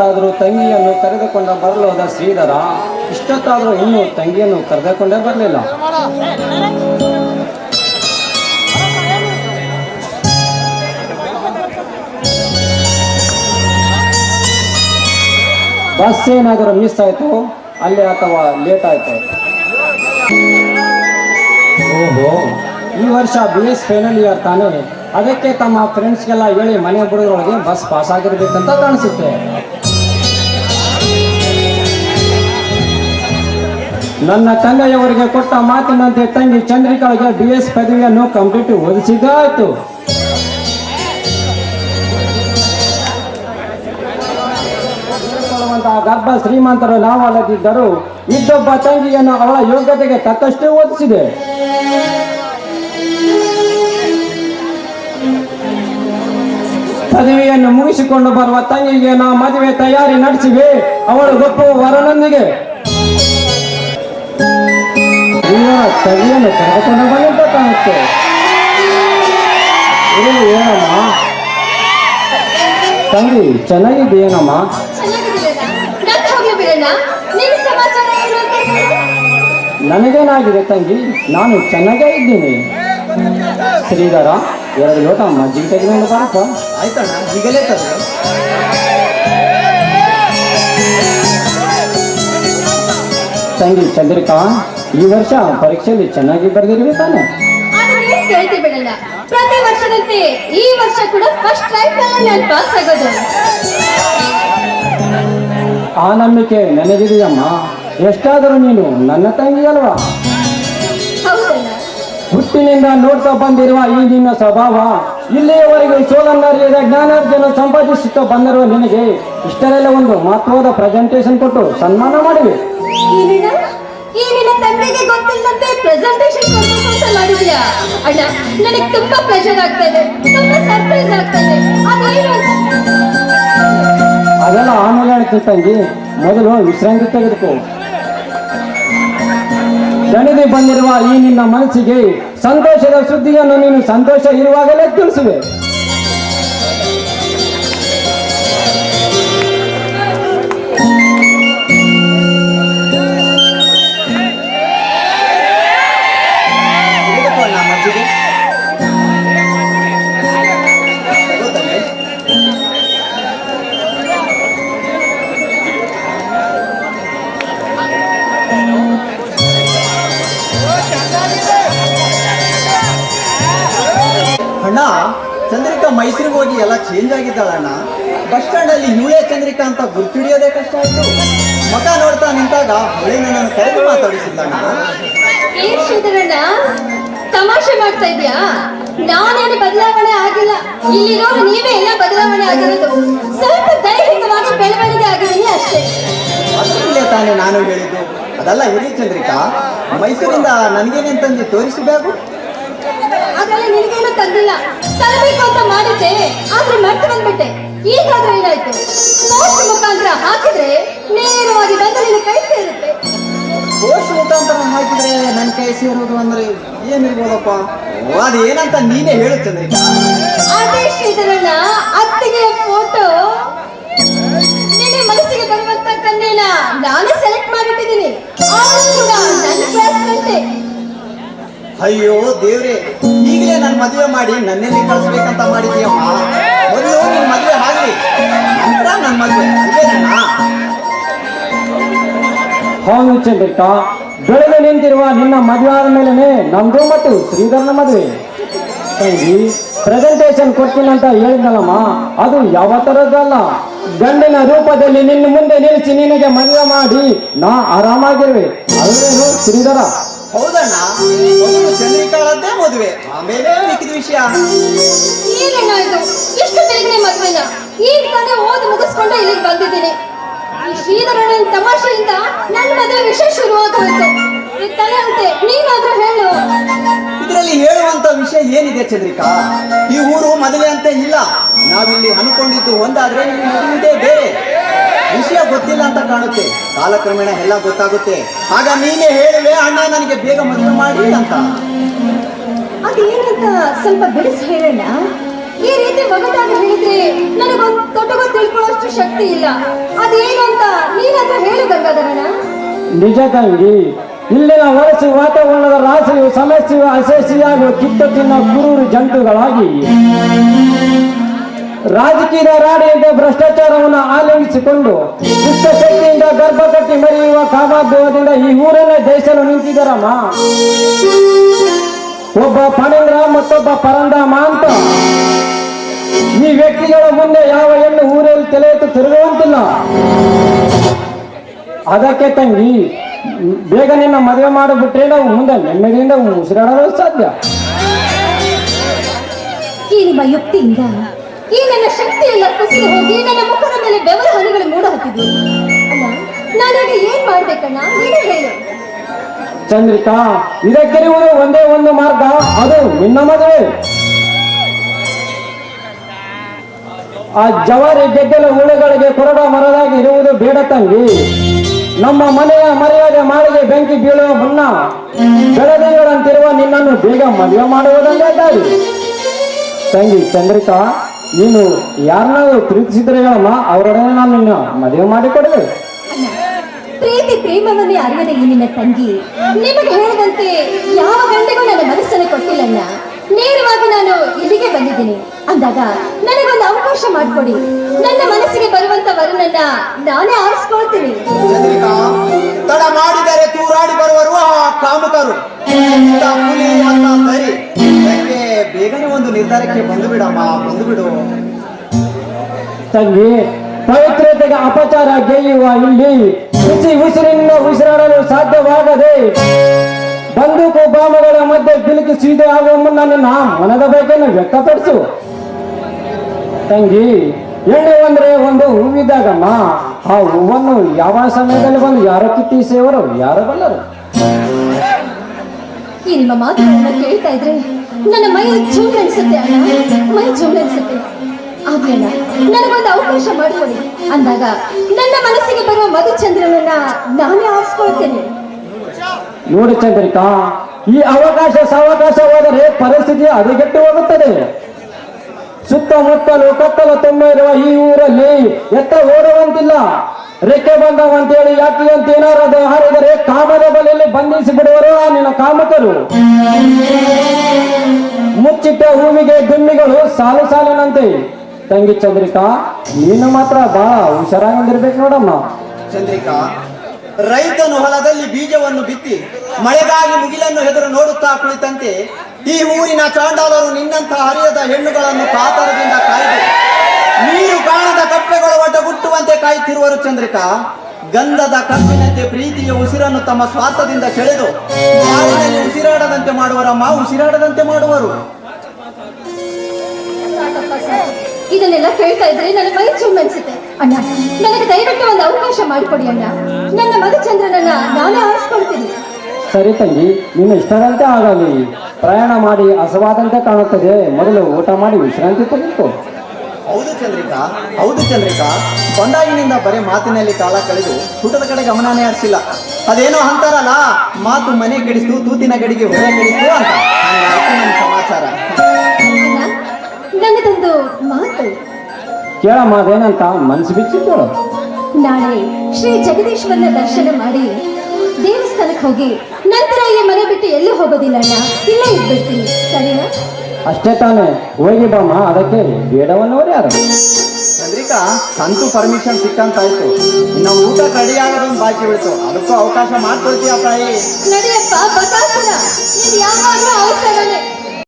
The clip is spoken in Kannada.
ಇಷ್ಟೊತ್ತಾದರೂ ತಂಗಿಯನ್ನು ಕರೆದುಕೊಂಡ ಬರಲೋದ ಶ್ರೀಧರ, ಇಷ್ಟೊತ್ತಾದರೂ ಇನ್ನೂ ತಂಗಿಯನ್ನು ಕರೆದುಕೊಂಡೇ ಬರಲಿಲ್ಲ. ಬಸ್ ಏನಾದರೂ ಮಿಸ್ ಆಯಿತು? ಅಲ್ಲಿ ಅಥವಾ ಲೇಟ್ ಆಯಿತು? ಓಹೋ, ಈ ವರ್ಷ ಬಿ ಎಸ್ ಫೈನಲ್ ಇಯರ್ ತಾನೇ. ಅದಕ್ಕೆ ತಮ್ಮ ಫ್ರೆಂಡ್ಸ್ಗೆಲ್ಲ ಹೇಳಿ ಮನೆ ಬಿಡೋದ್ರೊಳಗೆ ಬಸ್ ಪಾಸ್ ಆಗಿರ್ಬೇಕಂತ ಕಾಣಿಸುತ್ತೆ. ನನ್ನ ತಂದೆಯವರಿಗೆ ಕೊಟ್ಟ ಮಾತಿನಂತೆ ತಂಗಿ ಚಂದ್ರಿಕಾಳಿಗೆ ಡಿ ಎಸ್ ಪದವಿಯನ್ನು ಕಂಪ್ಲೀಟ್ ಓದಿಸಿದ್ದಾಯಿತು. ಗರ್ಭ ಶ್ರೀಮಂತರು ನಾವಲ್ಲದಿದ್ದರು ಇದ್ದೊಬ್ಬ ತಂಗಿಯನ್ನು ಅವಳ ಯೋಗ್ಯತೆಗೆ ತಕ್ಕಷ್ಟೇ ಓದಿಸಿದೆ. ಪದವಿಯನ್ನು ಮುಗಿಸಿಕೊಂಡು ಬರುವ ತಂಗಿಗೆ ನಾವು ಮದುವೆ ತಯಾರಿ ನಡೆಸಿವೆ. ಅವಳು ಗೊಪ್ಪು ವರನೊಂದಿಗೆ ಜೀವನ ಸರಿಯನ್ನು ಕರೆದುಕೊಂಡು ಬಂದಂತ ಕಾಣುತ್ತೆ. ಇರಲಿ ಏನಮ್ಮ? ತಂಗಿ ಚೆನ್ನಾಗಿದೆಯೇನಮ್ಮ. ನನಗೇನಾಗಿದೆ ತಂಗಿ? ನಾನು ಚೆನ್ನಾಗೇ ಇದ್ದೀನಿ. ಶ್ರೀಧರ ಎರಡು ಲೋಟ ಮಜ್ಜಿಗೆ ತೆಗೆದುಕೊಂಡು ಬಾರಪ್ಪ. ಆಯ್ತಣ್ಣ ಈಗಲೇ ತಂದೆ ತಂಗಿ ಚಂದ್ರಿಕಾ ಈ ವರ್ಷ ಪರೀಕ್ಷೆಯಲ್ಲಿ ಚೆನ್ನಾಗಿ ಬರೆದಿರಿ ತಾನೆ? ಪ್ರತಿ ವರ್ಷದಂತೆ ಈ ವರ್ಷ ಕೂಡ ಫಸ್ಟ್ ನಾನು ಪಾಸ್ ಆಗೋದು. ಆ ನಂಬಿಕೆ ನನಗಿದೆಯಮ್ಮ ಎಷ್ಟಾದರೂ ನೀನು ನನ್ನ ತಂಗಿ ಅಲ್ವಾ? ಹುಟ್ಟಿನಿಂದ ನೋಡ್ತಾ ಬಂದಿರುವ ಈ ನಿನ್ನ ಸ್ವಭಾವ ಇಲ್ಲಿಯವರೆಗೂ ಸೋಲನ್ನರಿಯದ ಜ್ಞಾನಾರ್ಜನ ಸಂಪಾದಿಸುತ್ತಾ ಬಂದಿರುವ ನಿನಗೆ ಇಷ್ಟರೆಲ್ಲ ಒಂದು ಮಹತ್ವದ ಪ್ರೆಸೆಂಟೇಶನ್ ಕೊಟ್ಟು ಸನ್ಮಾನ ಮಾಡಿವೆ ಈ ನಿನ್ನ ತಂದೆಗೆ ಗೊತ್ತಿಲ್ಲದಂತೆ ಪ್ರೆಸೆಂಟೇಶನ್ ಕೊಟ್ಟು ಅಂತ ಮಾಡಿದ್ಯಾ? ಅಣ್ಣ, ನನಗೆ ತುಂಬಾ ಪ್ರೆಷರ್ ಆಗ್ತಾ ತುಂಬಾ ಸರ್ಪ್ರೈಸ್ ಆಗ್ತಾ ಇದೆ. ಅದೆಲ್ಲ ಆಮೇಲೆ ಹೇಳ್ತೀನಿ ತಂಗಿ. ಮೊದಲು ವಿಶ್ರಾಂತಿ ತೆಗೆದುಕೋ. ದಣಿದು ಬಂದಿರುವ ಈ ನಿನ್ನ ಮನಸ್ಸಿಗೆ ಸಂತೋಷದ ಸುದ್ದಿಯನ್ನು ನೀನು ಸಂತೋಷ ಇರುವಾಗಲೇ ತಿಳಿಸುವೆ. ಚಂದ್ರಿಕಾ ಮೈಸೂರಿಗೆ ಹೋಗಿ ಎಲ್ಲ ಚೇಂಜ್ ಆಗಿದ್ದಾಳಣ್ಣ ಬಸ್ ಸ್ಟ್ಯಾಂಡ್ ಅಲ್ಲಿ ಇವಳೇ ಚಂದ್ರಿಕಾ ಅಂತ ಗುರ್ತಿಡಿಯೋದೇ ಕಷ್ಟ ಆಯ್ತು. ಮಗ ನೋಡ್ತಾ ನಿಂತಾಗ ಅವಳೇ ನನ್ನ ಕರೆದು ಏನ್ ಶ್ರೀಧರಣ್ಣ ತಮಾಷೆ ಮಾಡ್ತಾ ಇದ್ಯಾ ನಾನೇನು ಬದಲಾವಣೆ ಆಗಿಲ್ಲ. ಇಲ್ಲಿರೋರು ನೀವೇ ಎಲ್ಲ ಬದಲಾವಣೆ ಆಗಿರೋದು. ಸ್ವಲ್ಪ ದೈಹಿಕವಾಗಿ ಬೆಳವಣಿಗೆ ಆಗಿದ್ದೀನಿ ಅಷ್ಟೇ. ಅದರಲ್ಲೇ ತಾನೇ ನಾನು ಹೇಳಿದ್ದು. ಅದಲ್ಲ ಹೇಳಿ ಚಂದ್ರಿಕಾ ಮೈಸೂರಿಂದ ನನಗೇನೆ ತಂದು ತೋರಿಸಬೇಕು? ಅದ್ರಲ್ಲಿ ನಿನ್ಗೇನು ತಂದಿಲ್ಲ. ತರಬೇಕು ಅಂತ ಮಾಡಿದ್ದೆ ಆದ್ರೆ ಮರ್ತು ಬಂದ್ಬಿಟ್ಟೆ. ಈಗಾದ್ರೂ ಏನಾಯ್ತು? ಪೋಸ್ಟ್ ಮುಖಾಂತರ ಹಾಕಿದ್ರೆ ನೇರವಾಗಿ ಬಂದು ನಿನ್ನ ಕೈ ಸೇರುತ್ತೆ. ಪೋಸ್ಟ್ ಮುಖಾಂತರ ಹಾಕಿದ್ರೆ ನನ್ನ ಕೈ ಸೇರೋದು ಅಂದ್ರೆ ಏನಿರ್ಬೋದಪ್ಪ? ಅದು ಏನಂತ ನೀನೇ ಹೇಳು ಚಂದ್ರಿಕಾ ಅದೇ ಶ್ರೀಧರಣ್ಣ ಅತ್ತಿಗೆಯ ಫೋಟೋ ನಿನ್ನ ಮನಸ್ಸಿಗೆ ಬರುವಂತ ಕನ್ಯೆನ ನಾನೇ ಸೆಲೆಕ್ಟ್ ಮಾಡಿಟ್ಟಿದ್ದೀನಿ. ಅಯ್ಯೋ ದೇವ್ರೆ, ಈಗಲೇ ನನ್ನ ಮದುವೆ ಮಾಡಿ ನನ್ನೆಲ್ಲಿ ಕಳಿಸ್ಬೇಕಂತ ಮಾಡಿದೀಯಮ್ಮ ಮೊದಲು ನಿನ್ ಮದುವೆ ಹಾಕಿ ನಂತರ ನನ್ನ ಮದುವೆ ಹೌದು ಚಂದ್ರಿಕ ಬೆಳೆದು ನಿಂತಿರುವ ನಿನ್ನ ಮದುವೆ ಆದ ಮೇಲೆ ನಮ್ದು ಮತ್ತು ಶ್ರೀಧರನ ಮದುವೆ. ತಂಗಿ ಪ್ರೆಸೆಂಟೇಶನ್ ಕೊಡ್ತೀನಿ ಅಂತ ಹೇಳಿದ್ನಲ್ಲಮ್ಮ, ಅದು ಯಾವ ಥರದ್ದಲ್ಲ ಗಂಡಿನ ರೂಪದಲ್ಲಿ ನಿನ್ನ ಮುಂದೆ ನಿಲ್ಲಿಸಿ ನಿನಗೆ ಮದುವೆ ಮಾಡಿ ನಾ ಆರಾಮಾಗಿರ್ವೆ. ಅಲ್ವೇನು, ಶ್ರೀಧರ? ಹೌದಣ್ಣ? ಮೊದಲು ಚಂದ್ರಿಕಾಳದ್ದೇ ಮದುವೆ. ಆಮೇಲೆ ಮಿಕ್ಕಿದ ವಿಷಯ. ಏನಣ್ಣ ಇದು? ಎಷ್ಟು ಬೇಗನೆ ಮದ್ವೆನ? ಈಗ ತಾನೇ ಓದಿ ಮುಗಿಸ್ಕೊಂಡು ಇಲ್ಲಿಗೆ ಬಂದಿದ್ದೀನಿ. ಈ ಶ್ರೀಧರಣ್ಣನ ತಮಾಷೆಯಿಂದ ನನ್ನ ಮದುವೆ ವಿಷಯ ಶುರುವಾಗೋಯ್ತು ತಲೆ ಅಂತೆ ನೀನಾದ್ರೂ ಹೇಳು. ಇದರಲ್ಲಿ ಹೇಳುವಂತ ವಿಷಯ ಏನಿದೆ ಚಂದ್ರಿಕಾ? ಈ ಊರು ಮದುವೆ ಅಂತ ಇಲ್ಲ. ನಾವಿಲ್ಲಿ ಅನ್ಕೊಂಡಿದ್ದು ಒಂದಾದ್ರೆ ಇಲ್ಲಿ ನಡೆಯುವುದೇ ಬೇರೆ. ವಿಷಯ ಗೊತ್ತಿಲ್ಲ ಅಂತ ಕಾಣುತ್ತೆ. ಕಾಲಕ್ರಮೇಣ ಎಲ್ಲ ಗೊತ್ತಾಗುತ್ತೆ. ಆಗ ನೀನೇ ಹೇಳುವೆ ಅಣ್ಣ ನನಗೆ ಬೇಗ ಮದುವೆ ಮಾಡಿ ಅಂತ. ಅದೇನಂತ ಸ್ವಲ್ಪ ಬಿಡಿಸಿ ಹೇಳೋಣ ಈ ರೀತಿ ಮಗದಾಗ ಹೇಳಿದ್ರೆ ನನಗೆ ದೊಡ್ಡ ಗಂಡಗೂ ತಿಳ್ಕೊಳ್ಳೋಷ್ಟು ಶಕ್ತಿ ಇಲ್ಲ. ಅದೇನಂತ ಅಂತ ನೀನಾದ್ರೂ ಹೇಳು ನಿಜ ತಂಗಿ ಇಲ್ಲಿನ ವಲಸೆ ವಾತಾವರಣದ ರಾಶಿಯು ಸಮಸ್ಯೆಯು ಅಶೇಷಿಯಾಗುವ ಕಿತ್ತು ತಿನ್ನ ಕುರೂರು ಜಂತುಗಳಾಗಿ. ರಾಜಕೀಯದ ರಾಡಿಯಿಂದ ಭ್ರಷ್ಟಾಚಾರವನ್ನು ಆಲಂಘಿಸಿಕೊಂಡು ದುಷ್ಟಶಕ್ತಿಯಿಂದ ಗರ್ಭ ಕಟ್ಟಿ ಮರೆಯುವ ಕಾಮಾದ್ಯದಿಂದ ಈ ಊರನ್ನ ಜಯಿಸಲು ನಿಂತಿದ್ದಾರಮ್ಮ. ಒಬ್ಬ ಪಣೇಂದ್ರ, ಮತ್ತೊಬ್ಬ ಪರಂದಾಮ ಅಂತ. ಈ ವ್ಯಕ್ತಿಗಳ ಮುಂದೆ ಯಾವ ಹೆಣ್ಣು ಊರಲ್ಲಿ ತಲೆ ಎತ್ತು ತಿರುಗುವಂತಿಲ್ಲ. ಅದಕ್ಕೆ ತಂಗಿ, ಬೇಗ ನಿನ್ನ ಮದುವೆ ಮಾಡಿಬಿಟ್ರೆ ನಾವು ಮುಂದೆ ನೆಮ್ಮದಿಯಿಂದ ಉಸಿರಾಡಲು ಸಾಧ್ಯ. ಈ ನಿಮ್ಮ ಯುಕ್ತಿಯಿಂದ ಈ ನನ್ನ ಶಕ್ತಿ ಎಲ್ಲ ಕುಸಿದು ಹೋಗಿ ನನ್ನ ಮುಖದ ಮೇಲೆ ಬೆವರ ಹನಿಗಳು ಮೂಡ ಹತ್ತಿದ್ವು ಅಲ್ಲ, ನಾನೀಗ ಏನ್ ಮಾಡ್ಬೇಕಣ್ಣ? ಹೇಳು. ಚಂದ್ರಿಕಾ ಇದಕ್ಕೆ ಒಂದೇ ಒಂದು ಮಾರ್ಗ. ಅದು ನಿನ್ನ ಮದುವೆ. ಆ ಜವಾರಿ ಗೆದ್ದಲ ಹುಳುಗಳಿಗೆ ಕೊರಡ ಮರದಾಗಿ ಇರುವುದು ಬೇಡ ತಂಗಿ. ನಮ್ಮ ಮನೆಯ ಮರ್ಯಾದೆ ಮಾಳಿಗೆ ಬೆಂಕಿ ಬೀಳುವ ಮುನ್ನ ಬೆಳದಿಂಗಳಂತಿರುವ ನಿನ್ನನ್ನು ಬೇಗ ಮದುವೆ ಮಾಡುವುದಲ್ಲೇ ದಾರಿ ತಂಗಿ ಚಂದ್ರಿಕಾ ನೀನು ಯಾರನ್ನಾದ್ರೂ ಪ್ರೀತಿಸಿದ್ರೆ ಹೇಳಮ್ಮ ಅವರೊಡನೆ ನಾನು ನಿನ್ನ ಮದುವೆ ಮಾಡಿ ಕೊಡುವೆ ಪ್ರೀತಿ ಪ್ರೇಮವನ್ನೇ ಅರಿಯದ ಈ ನಿನ್ನ ತಂಗಿ. ನಿಮಗೆ ಹೇಳಿದಂತೆ ಯಾವ ಗಂಟೆಗೂ ನನ್ನ ಮನಸ್ಸನ್ನು ಕೊಟ್ಟಿಲ್ಲಣ್ಣ. ನೇರವಾಗಿ ನಾನು ಇಲ್ಲಿಗೆ ಬಂದಿದ್ದೀನಿ. ಅಂದಾಗ ನನಗೊಂದು ಅವಕಾಶ ಮಾಡಿಕೊಡಿ. ನನ್ನ ಮನಸ್ಸಿಗೆ ಬರುವಂತ ವರನನ್ನ ನಾನೇ ಆರಿಸ್ಕೊಳ್ತೀನಿ. ಚಂದ್ರಿಕಾ ತಡ ಮಾಡಿದರೆ ತೂರಾಡಿ ಬರುವರು ಆ ಕಾಮುಕರು. ಇಂಥ ಹುಲಿ ಅಂತ ಬೇಗನೆ ಒಂದು ನಿರ್ಧಾರಕ್ಕೆ ಬಂದು ಬಿಡಮ್ಮ ಬಂದು ಬಿಡು ತಂಗಿ, ಪವಿತ್ರತೆಗೆ ಅಪಚಾರ ಗೆಲ್ಲುವ ಇಲ್ಲಿ ಬಿಸಿ ಉಸಿರಿನಿಂದ ಉಸಿರಾಡಲು ಸಾಧ್ಯವಾಗದೆ ಬಂದೂಕು ಬಾಂಬುಗಳ ಮಧ್ಯೆ ಬಿಲುಕಿ ಸೀದೆ ಆಗುವ ಮುನ್ನ ನಾ ಮನದ ಬೇಕನ್ನು ವ್ಯಕ್ತಪಡಿಸು. ತಂಗಿ, ಎಣ್ಣೆ ಅಂದ್ರೆ ಒಂದು ಹೂವಿದ್ದಾಗಮ್ಮ ಆ ಹೂವನ್ನು ಯಾವ ಸಮಯದಲ್ಲಿ ಬಂದು ಯಾರ ಕಿತ್ತಿ ಸೇವರು, ಯಾರು ಬಲ್ಲರು ಈ ನಿಮ್ಮ ಮಾತುಗಳನ್ನ ಕೇಳ್ತಾ ಇದ್ರೆ ನನ್ನ ಮೈ ಜೂಮ್ ಅನ್ಸುತ್ತೆ ಅಣ್ಣ. ಮೈ ಜೂಮ್ ಅನ್ಸುತ್ತೆ. ಆಮೇಲೆ ನನಗೊಂದು ಅವಕಾಶ ಮಾಡ್ಕೊಳ್ಳಿ ಅಂದಾಗ ನನ್ನ ಮನಸ್ಸಿಗೆ ಬರುವ ಮಧುಚಂದ್ರನನ್ನ ನಾನೇ ಆರಿಸ್ಕೊಳ್ತೇನೆ. ನೋಡಿ ಚಂದ್ರಿಕಾ, ಈ ಅವಕಾಶ ಸಾವಕಾಶ ಹೋದರೆ ಪರಿಸ್ಥಿತಿ ಹದಗೆಟ್ಟು ಹೋಗುತ್ತದೆ. ಸುತ್ತಮುತ್ತಲು, ಕತ್ತಲು ತುಂಬ ಇರುವ ಈ ಊರಲ್ಲಿ ಎತ್ತ ಓಡುವಂತಿಲ್ಲ. ರೆಕ್ಕೆ ಹೇಳಿ ಯಾಕೆ ಅಂತ ಏನಾರದು ಹಾರಿದರೆ ಕಾಮದ ಬಲೆಯಲ್ಲಿ ಬಂಧಿಸಿ ಬಿಡುವರು ನಿನ್ನ ಕಾಮಕರು. ಮುಚ್ಚಿಟ್ಟ ಹೂವಿಗೆ ದುಮ್ಮಿಗಳು ಸಾಲು ಸಾಲನಂತೆ. ತಂಗಿ ಚಂದ್ರಿಕಾ, ನೀನು ಮಾತ್ರ ಬಹಳ ಹುಷಾರಾಗಿರ್ಬೇಕು ನೋಡಮ್ಮ. ಚಂದ್ರಿಕಾ, ರೈತನು ಹೊಲದಲ್ಲಿ ಬೀಜವನ್ನು ಬಿತ್ತಿ ಮಳೆಗಾಗಿ ಮುಗಿಲನ್ನು ಹೆದರು ನೋಡುತ್ತಾ ಕುಳಿತಂತೆ, ಈ ಊರಿನ ಚಾಂಡಾಲರು ನಿನ್ನಂತಹ ಹರಿಯದ ಹೆಣ್ಣುಗಳನ್ನು ಕಾತರದಿಂದ ಕಾಯ್ದು. ನೀರು ಕಾಣದ ಕಪ್ಪೆಗಳು ಕಾಯುತ್ತಿರುವರು ಚಂದ್ರಿಕಾ. ಗಂಧದ ಕಬ್ಬಿನಂತೆ ಪ್ರೀತಿಯ ಉಸಿರನ್ನು ತಮ್ಮ ಸ್ವಾರ್ಥದಿಂದ ಸೆಳೆದು ಉಸಿರಾಡದಂತೆ ಉಸಿರಾಡದಂತೆ ಮಾಡುವರಮ್ಮ ಉಸಿರಾಡದಂತೆ ಮಾಡುವರು. ಇದನ್ನೆಲ್ಲ ಕೇಳ್ತಾ ಇದ್ರೆ ನನಗೆ ಮೈ ಚುಮ್ ಅನ್ಸುತ್ತೆ. ಅಣ್ಣ ನನಗೆ ದಯವಿಟ್ಟು ಒಂದು ಅವಕಾಶ ಮಾಡಿಕೊಡಿ ಅಣ್ಣ. ನನ್ನ ಮಧುಚಂದ್ರನನ್ನ ನಾನೇ ಆರಿಸ್ಕೊಳ್ತೀನಿ. ಸರಿ ತಂಗಿ ನಿನ್ನ ಇಷ್ಟದಂತೆ ಆಗಲಿ. ಪ್ರಯಾಣ ಮಾಡಿ ಹಸವಾದಂತೆ ಕಾಣುತ್ತದೆ. ಮೊದಲು ಊಟ ಮಾಡಿ ವಿಶ್ರಾಂತಿ ತೆಗೆದುಕೋ. ಹೌದು ಚಂದ್ರಿಕಾ ಹೌದು ಚಂದ್ರಿಕಾ. ಬಂದಾಗಿನಿಂದ ಬರೀ ಮಾತಿನಲ್ಲಿ ಕಾಲ ಕಳೆದು ಊಟದ ಕಡೆ ಗಮನನೇ ಹರಿಸಿಲ್ಲ. ಅದೇನೋ ಅಂತಾರಲ್ಲ ಮಾತು ಮನೆ ಕೆಡಿಸ್ತು ತೂತಿನ ಗಡಿಗೆ ಹೊರೆ ಕೆಡಿಸ್ತು ಅಂತ. ನನ್ನ ಸಮಾಚಾರ. ನನಗೊಂದು ಮಾತು. ಕೇಳಮ್ಮ ಅದೇನಂತ ಮನ್ಸು ಬಿಚ್ಚಿತ್ತು. ಕೇಳು ನಾಳೆ ಶ್ರೀ ಜಗದೀಶ್ವರನ ದರ್ಶನ ಮಾಡಿ ದೇವಸ್ಥಾನಕ್ಕೆ ಹೋಗಿ ನಂತರ ಈ ಮನೆ ಬಿಟ್ಟು ಎಲ್ಲೂ ಹೋಗೋದಿಲ್ಲ ಅಣ್ಣ. ಇಲ್ಲೇ ಇದ್ಬಿಡ್ತೀನಿ ಸರಿನಾ? ಅಷ್ಟೇ ತಾನೇ ಹೋಗಿ ಬಾಮ ಅದಕ್ಕೆ ಬೇಡವನ್ನೋರು ಯಾರು ಚಂದ್ರಿಕಾ ಅಂತೂ ಪರ್ಮಿಷನ್ ಸಿಕ್ಕಂತಾಯ್ತು ಇನ್ನು ಊಟ ರೆಡಿ ಆಗೋದೊಂದು ಬಾಕಿ ಉಳಿತು. ಅದಕ್ಕೂ ಅವಕಾಶ ಮಾಡ್ಕೊಳ್ತೀಯ ತಾಯಿ? ನಡೆಯಪ್ಪ ಬಕಾಸುರ ಇದು ಯಾವಾಗಲೂ ಅವಸರನೇ.